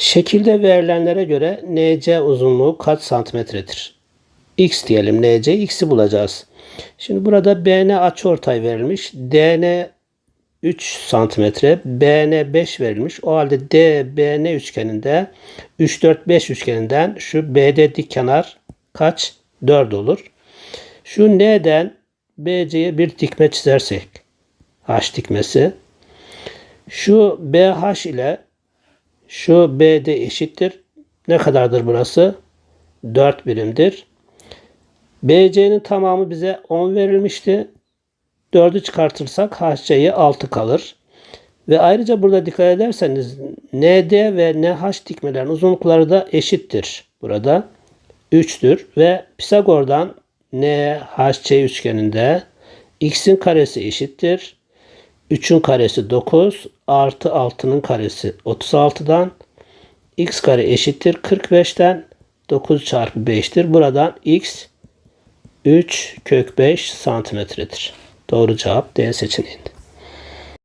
Şekilde verilenlere göre NC uzunluğu kaç santimetredir? X diyelim NC, X'i bulacağız. Şimdi burada BN açıortay verilmiş. DN 3 santimetre, BN 5 verilmiş. O halde DBN üçgeninde 3 4 5 üçgeninden şu BD dik kenar kaç? 4 olur. Şu N'den BC'ye bir dikme çizersek H dikmesi şu BH ile şu BD eşittir. Ne kadardır burası? 4 birimdir. BC'nin tamamı bize 10 verilmişti. 4'ü çıkartırsak HC'ye 6 kalır. Ve ayrıca burada dikkat ederseniz ND ve NH dikmelerin uzunlukları da eşittir. Burada 3'tür ve Pisagor'dan NHC üçgeninde x'in karesi eşittir. 3'ün karesi 9 artı 6'nın karesi 36'dan x kare eşittir 45'ten 9 çarpı 5'tir. Buradan x 3 kök 5 santimetredir. Doğru cevap D seçeneğinde.